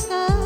থাকা।